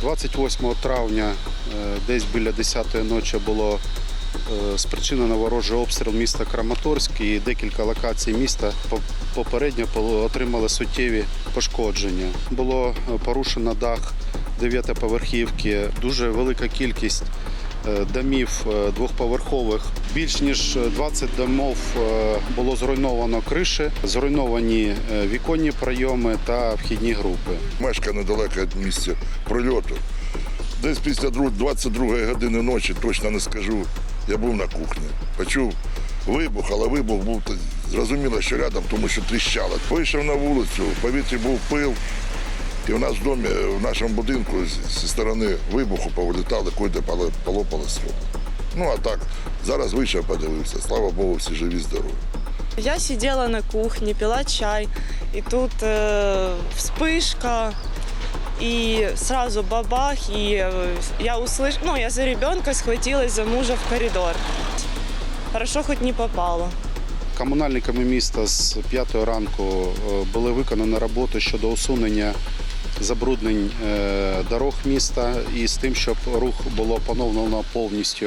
28 травня, е, десь біля 10-ї ночі було е, спричинено ворожий обстріл міста Краматорськ і декілька локацій міста попередньо отримали суттєві пошкодження. Було е, порушено дах 9-поверхівки, дуже велика кількість домів е, двохповерхових. Більш ніж 20 домов е, було зруйновано криші, зруйновані е, віконні прийоми та вхідні групи. мешкаю недалеко від місця прильоту. Десь після друг- 22 години ночі, точно не скажу, я був на кухні. Почув вибух, але вибух був зрозуміло, що рядом, тому що тріщало. Вийшов на вулицю, в повітрі був пил. І у нас в домі, в нашому будинку з- зі сторони вибуху повилітали, куди полопали сход. Ну а так, зараз вийшов, подивився. Слава Богу, всі живі, здорові. Я сидела на кухне, пила чай, и тут э, вспышка, и сразу бабах, и э, я услышала, ну, я за ребенка схватилась за мужа в коридор. Хорошо, хоть не попала. Комунальниками міста з 5 ранку е, були виконані роботи щодо усунення забруднень е, дорог міста і з тим, щоб рух було поновлено повністю.